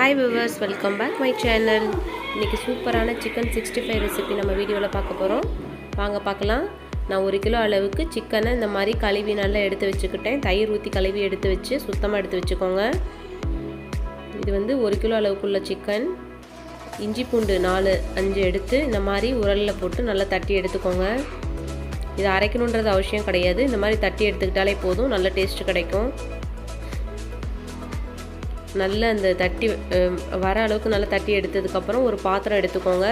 Hi viewers welcome back my channel இன்றைக்கி சூப்பரான chicken sixty five recipe நம்ம வீடியோவில் பார்க்க போகிறோம் வாங்க பார்க்கலாம். நான் ஒரு கிலோ அளவுக்கு சிக்கனை இந்த மாதிரி கழுவி நல்லா எடுத்து வச்சுக்கிட்டேன். தயிர் ஊற்றி கழுவி எடுத்து வச்சு சுத்தமாக எடுத்து வச்சுக்கோங்க. இது வந்து ஒரு கிலோ அளவுக்குள்ள சிக்கன் இஞ்சி பூண்டு நாலு அஞ்சு எடுத்து இந்த மாதிரி உரலில் போட்டு நல்லா தட்டி எடுத்துக்கோங்க. இது அரைக்கணுன்றது அவசியம் கிடையாது. இந்த மாதிரி தட்டி எடுத்துக்கிட்டாலே போதும். நல்ல டேஸ்ட்டு கிடைக்கும். நல்ல அந்த தட்டி வர அளவுக்கு நல்லா தட்டி எடுத்ததுக்கப்புறம் ஒரு பாத்திரம் எடுத்துக்கோங்க.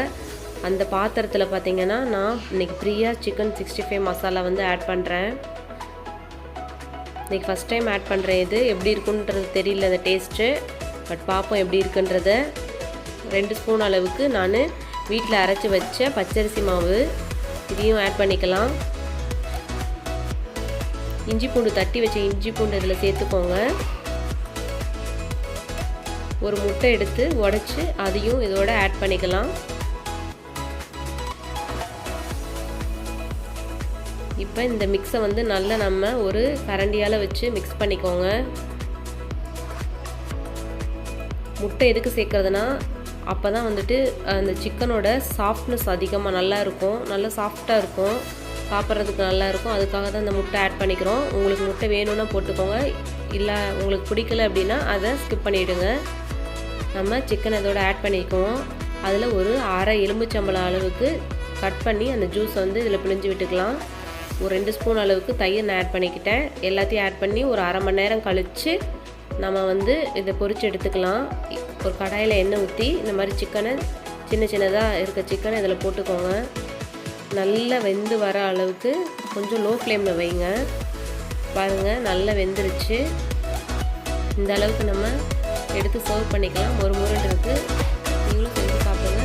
அந்த பாத்திரத்தில் பார்த்தீங்கன்னா நான் இன்னைக்கு ஃப்ரீயாக சிக்கன் சிக்ஸ்டி ஃபைவ் மசாலா வந்து ஆட் பண்ணுறேன் இன்றைக்கி ஃபஸ்ட் டைம் ஆட் பண்ணுறேன் இது. எப்படி இருக்குன்றது தெரியல அந்த டேஸ்ட்டு பட் பார்ப்போம் எப்படி இருக்குன்றத. ரெண்டு ஸ்பூன் அளவுக்கு நான் வீட்டில் அரைச்சி வச்ச பச்சரிசி மாவு. இதையும் ஆட் பண்ணிக்கலாம். இஞ்சி பூண்டு தட்டி வச்ச இஞ்சி பூண்டு இதில் சேர்த்துக்கோங்க. ஒரு முட்டை எடுத்து உடச்சி அதையும் இதோட ஆட் பண்ணிக்கலாம். இப்போ இந்த மிக்ஸை வந்து நல்லா நம்ம ஒரு கரண்டியால் வச்சு மிக்ஸ் பண்ணிக்கோங்க. முட்டை எதுக்கு சேர்க்குறதுனா அப்போ தான் வந்துட்டு அந்த சிக்கனோட சாஃப்ட்னஸ் அதிகமாக நல்லா இருக்கும். நல்லா சாஃப்டாக இருக்கும். சாப்பிட்றதுக்கு நல்லா இருக்கும். அதுக்காக தான் இந்த முட்டை ஆட் பண்ணிக்கிறோம். உங்களுக்கு முட்டை வேணும்னா போட்டுக்கோங்க. இல்லை உங்களுக்கு பிடிக்கல அப்படின்னா அதை ஸ்கிப் பண்ணிவிடுங்க நம்ம சிக்கன் இதோட ஆட் பண்ணிக்குவோம். அதில் ஒரு அரை எலும்புச்சம்பளம் அளவுக்கு கட் பண்ணி அந்த ஜூஸை வந்து இதில் பிழிஞ்சு விட்டுக்கலாம். ஒரு ரெண்டு ஸ்பூன் அளவுக்கு தயிர் நான் ஆட் பண்ணிக்கிட்டேன். எல்லாத்தையும் ஆட் பண்ணி ஒரு அரை மணி நேரம் கழித்து நம்ம வந்து இதை பொறிச்சு எடுத்துக்கலாம். ஒரு கடாயில் எண்ணெய் ஊற்றி இந்த மாதிரி சிக்கனை சின்ன சின்னதாக இருக்க சிக்கனை இதில் போட்டுக்கோங்க. நல்லா வெந்து வர அளவுக்கு கொஞ்சம் லோ ஃப்ளேமில் வைங்க. பாருங்கள் நல்லா வெந்துருச்சு. இந்த அளவுக்கு நம்ம எடுத்து சர்வ் பண்ணிக்கலாம். ஒரு முறை இருக்குது நீங்களும் செஞ்சு சாப்பிடுங்க.